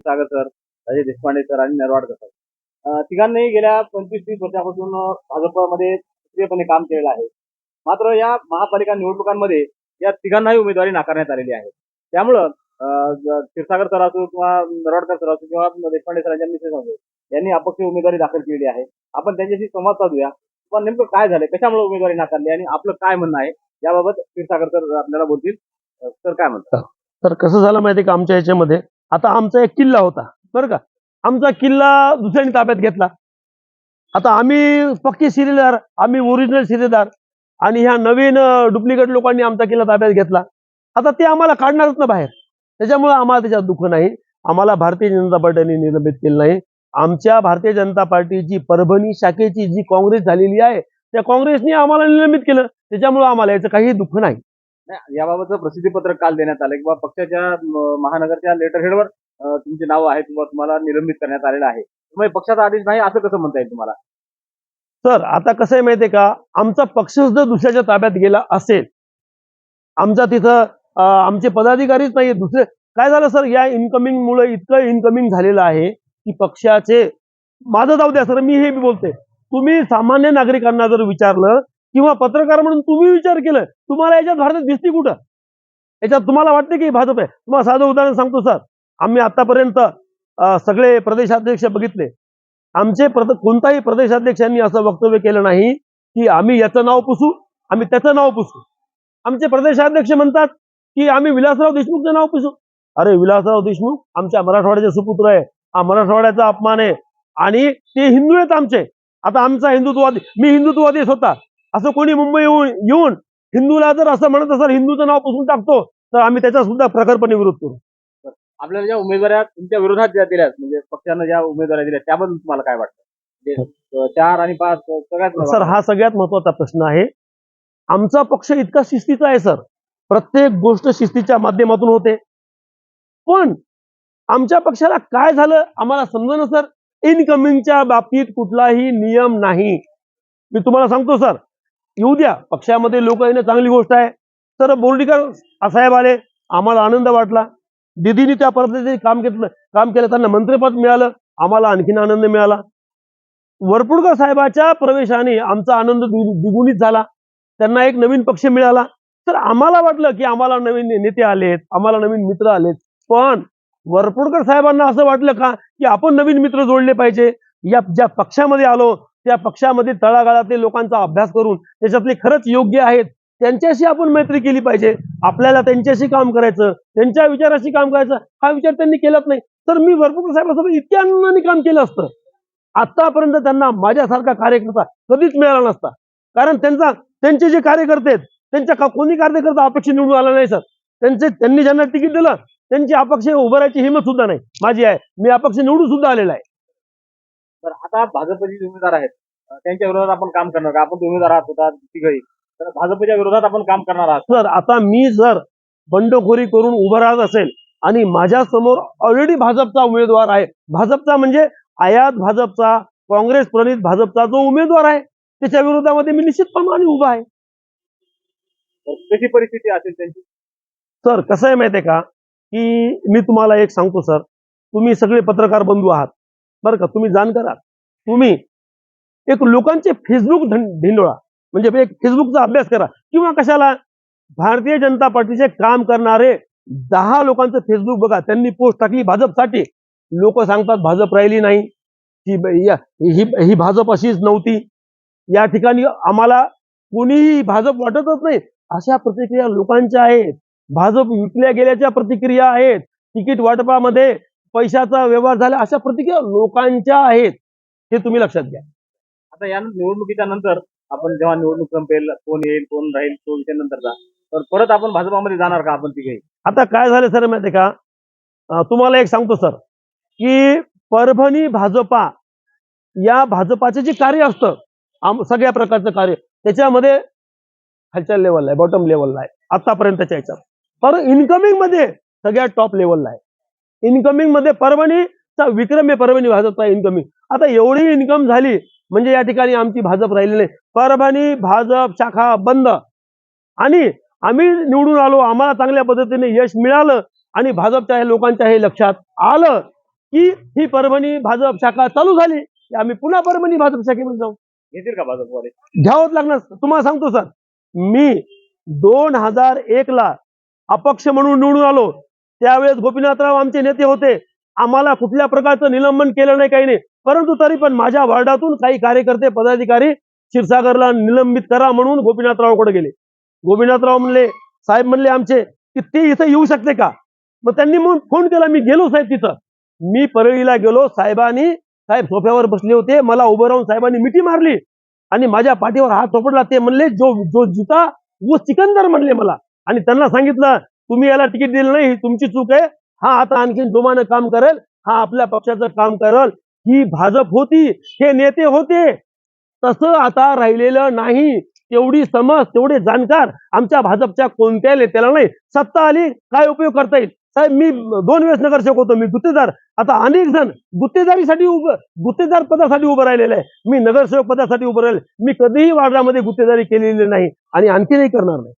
सागर sir Ajay Deshpande sir आणि Narwadkar sir तिघांनी गेल्या पंचवीस तीस वर्षापासून भाजपमध्ये सक्रियपणे काम केलेलं आहे. मात्र या महापालिका निवडणुकांमध्ये या तिघांनाही उमेदवारी नाकारण्यात आलेली आहे. त्यामुळं क्षीरसागर सर असो किंवा नरवाडकर सर असो किंवा देशपांडे सरांच्या मिसेस असो यांनी अपक्ष उमेदवारी दाखल केलेली आहे. आपण त्यांच्याशी संवाद साधूया. पण नेमकं काय झालंय? कशामुळे उमेदवारी नाकारली आणि आपलं काय म्हणणं आहे? याबाबत क्षीरसागर सर आपल्याला बोलतील. सर काय म्हणतात? तर कसं झालं माहितीये का आमच्या याच्यामध्ये? आता आमचा एक किल्ला होता बरं का? आमचा किल्ला दुसऱ्यांनी ताब्यात घेतला. आता आम्ही पक्के शिरेदार आम्ही ओरिजिनल शिरेदार आणि ह्या नवीन डुप्लिकेट लोकांनी आमचा किल्ला ताब्यात घेतला. आता ते आम्हाला काढणारच ना बाहेर. त्याच्यामुळे आम्हाला त्याच्यात दुःख नाही. आम्हाला भारतीय जनता पार्टीने निलंबित केलं नाही. आमच्या भारतीय जनता पार्टीची परभणी शाखेची जी काँग्रेस झालेली आहे त्या काँग्रेसने आम्हाला निलंबित केलं. त्याच्यामुळे आम्हाला याचं काही दुःख नाही. नाही, याबाबतचं प्रसिद्धीपत्रक काल देण्यात आलं. किंवा पक्षाच्या म, महानगरच्या लेटर हेडवर तुमचे नाव आहे किंवा तुम्हाला निलंबित करण्यात आलेलं आहे. पक्षाचा आदेश नाही असं कसं म्हणता येईल तुम्हाला? सर आता कसं आहे माहितीये का? आमचा पक्ष जर दुसऱ्याच्या ताब्यात गेला असेल. आमचा तिथं अं, आमचे पदाधिकारीच नाही दुसरे काय झालं सर? या इन्कमिंग मुळे इतकं इन्कमिंग झालेलं आहे की पक्षाचे माझं जाऊ द्या सर मी हे बी बोलते तुम्ही सामान्य नागरिकांना जर विचारलं किंवा पत्रकार म्हणून तुम्ही विचार केलं तुम्हाला याच्यात भारतात दिसते कुठं? याच्यात तुम्हाला वाटते की भाजप आहे? तुम्हाला साधं उदाहरण सांगतो सर. आम्ही आतापर्यंत सगळे प्रदेशाध्यक्ष बघितले. आमचे प्रद कोणताही प्रदेशाध्यक्षांनी असं वक्तव्य केलं नाही की आम्ही याचं नाव पुसू आम्ही त्याचं नाव पुसू. आमचे प्रदेशाध्यक्ष म्हणतात की आम्ही विलासराव देशमुखचं नाव पुसू. अरे विलासराव देशमुख आमच्या मराठवाड्याचे सुपुत्र आहे. हा मराठवाड्याचा अपमान आहे. आणि ते हिंदू आहेत आमचे. आता आमचा हिंदुत्ववादी मी हिंदुत्ववादी स्वतः. असं कोणी मुंबई येऊन येऊन हिंदूला जर असं म्हणत असेल हिंदूचं नाव पुसून टाकतो तर आम्ही त्याचा सुद्धा प्रखरपणे विरोध करू. आपल्याला ज्या उमेदवाऱ्या तुमच्या विरोधात ज्या दिल्यात म्हणजे पक्षानं ज्या उमेदवाऱ्या दिल्या त्याबद्दल तुम्हाला काय वाटतं? म्हणजे, चार आणि पाच सगळ्यात सर हा सगळ्यात महत्त्वाचा प्रश्न आहे. आमचा पक्ष इतका शिस्तीचा आहे सर. प्रत्येक गोष्ट शिस्तीच्या माध्यमातून होते. पण आमच्या पक्षाला काय झालं आम्हाला समजा सर? इनकमिंगच्या बाबतीत कुठलाही नियम नाही. मी तुम्हाला सांगतो सर. येऊ द्या. पक्षामध्ये लोक येणं चांगली गोष्ट आहे. तर बोर्डीकर साहेब आले. आम्हाला आनंद वाटला. दिदीने त्या पद्धतीने काम घेतलं. काम केलं त्यांना मंत्रिपद मिळालं. आम्हाला आणखीन आनंद मिळाला. वरपुडकर साहेबाच्या प्रवेशाने आमचा आनंद द्विगुणित झाला. त्यांना एक नवीन पक्ष मिळाला. तर आम्हाला वाटलं की आम्हाला नवीन नेते आलेत. आम्हाला नवीन मित्र आलेत. पण वरपुडकर साहेबांना असं वाटलं का की आपण नवीन मित्र जोडले पाहिजे. या ज्या पक्षामध्ये आलो त्या पक्षामध्ये तळागाळातले लोकांचा अभ्यास करून त्याच्यातले खरंच योग्य आहेत त्यांच्याशी आपण मैत्री केली पाहिजे. आपल्याला त्यांच्याशी काम करायचं त्यांच्या विचाराशी काम करायचं हा विचार त्यांनी केलाच नाही. तर मी भरपूर साहेबांसोबत इतक्या आनंदाने काम केलं असतं. आतापर्यंत त्यांना माझ्यासारखा कार्यकर्ता कधीच मिळाला नसता. कारण त्यांचा त्यांचे जे कार्यकर्ते आहेत त्यांच्या का- कोणी कार्यकर्ता अपक्ष निवडून आला नाही सर? त्यांचे त्यांनी ज्यांना तिकीट दिलं त्यांची अपक्ष उभं राहायची हिंमत सुद्धा नाही. माझी आहे मी अपक्ष निवडून सुद्धा आलेला आहे. तर आता भाजपचे जे उमेदवार आहेत त्यांच्या विरोधात आपण काम करणार का? आपण ते उमेदवार आहात होता तिघही. तर भाजपच्या विरोधात आपण काम करणार आहात. सर आता मी जर बंडखोरी करून उभं राहत असेल आणि माझ्यासमोर ऑलरेडी भाजपचा उमेदवार आहे भाजपचा म्हणजे आयात भाजपचा काँग्रेस प्रणित भाजपचा जो उमेदवार आहे त्याच्या विरोधामध्ये मी निश्चितप्रमाणे उभा आहे. कशी परिस्थिती असेल त्यांची? सर कसं आहे माहितीये का? की मी तुम्हाला एक सांगतो सर. तुम्ही सगळे पत्रकार बंधू आहात. बरं का तुम्ही जाणकार आहात तुम्ही एक लोकांचे फेसबुक ढिंडोळा म्हणजे एक फेसबुकचा अभ्यास करा. किंवा कशाला भारतीय जनता पार्टीचे काम करणारे दहा लोकांचं फेसबुक बघा त्यांनी पोस्ट टाकली भाजपसाठी. लोक सांगतात भाजप राहिली नाही. ही ही ही भाजप अशीच नव्हती. या ठिकाणी आम्हाला कोणीही भाजप वाटतच नाही. अशा प्रतिक्रिया लोकांच्या आहेत. भाजप विकल्या गेल्याच्या प्रतिक्रिया आहेत. तिकीट वाटपामध्ये पैशाचा व्यवहार झाला अशा प्रतिक्रिया लोकांच्या आहेत हे तुम्ही लक्षात घ्या. आता या निवडणुकीच्या नंतर आपण जेव्हा निवडणूक संपेल कोण येईल कोण राहील तो विषय नंतरचा तर परत आपण भाजपामध्ये जाणार का आपण तिघे आता काय झालं सर माहिती का? तुम्हाला एक सांगतो सर की परभणी भाजपा या भाजपाचे जे कार्य असतं सगळ्या प्रकारचं कार्य त्याच्यामध्ये खालच्या लेवलला आहे बॉटम लेवलला आहे आतापर्यंतच्या ह्याच्यात पर इन्कमिंगमध्ये सगळ्यात टॉप लेवलला आहे. इन्कमिंगमध्ये परभणीचा विक्रम आहे परभणी भाजपचा इन्कमिंग आता एवढी इन्कम झाली म्हणजे या ठिकाणी आमची भाजप राहिली नाही परभणी भाजप शाखा बंद. आणि आम्ही निवडून आलो आम्हाला चांगल्या पद्धतीने यश मिळालं आणि भाजपच्या हे लोकांच्या हे लक्षात आलं की ही परभणी भाजप शाखा चालू झाली. आम्ही पुन्हा परभणी भाजप शाखेमध्ये जाऊ. घेतील का भाजपवाले? घ्यावंच लागणार. तुम्हाला सांगतो सर. मी दोन हजार एक ला अपक्ष म्हणून निवडून आलो. त्यावेळेस गोपीनाथराव आमचे नेते होते. आम्हाला कुठल्या प्रकारचं निलंबन केलं नाही काही नाही. परंतु तरी पण माझ्या वार्डातून काही कार्यकर्ते पदाधिकारी क्षीरसागरला निलंबित करा म्हणून गोपीनाथरावकडे गेले. गोपीनाथराव म्हणले साहेब म्हणले आमचे की ते इथं येऊ शकते का? मग त्यांनी मग फोन केला मी गेलो साहेब तिथं. मी परळीला गेलो साहेबांनी साहेब सोफ्यावर बसले होते. मला उभं राहून साहेबांनी मिठी मारली. आणि माझ्या पाठीवर हात थोपडला. ते म्हणले जो जो जुता वो सिकंदर म्हणले मला. आणि त्यांना सांगितलं तुम्ही याला तिकीट दिलं नाही तुमची चूक आहे. हा आता आणखीन जोमानं काम करेल हा आपल्या पक्षाचं काम करेल. ही भाजप होती हे नेते होते. तसं आता राहिलेलं नाही. तेवढी समज तेवढे जाणकार आमच्या भाजपच्या कोणत्या नेत्याला नाही. सत्ता आली काय उपयोग करता येईल? साहेब मी दोन वेळेस नगरसेवक होतो मी गुत्तेदार. आता अनेक जण गुत्तेदारीसाठी उभं गुत्तेदार पदासाठी उभं राहिलेलं आहे. मी नगरसेवक पदासाठी उभं राहिले मी कधीही वार्डामध्ये गुत्तेदारी केलेली नाही आणि आणखीनही करणार नाही.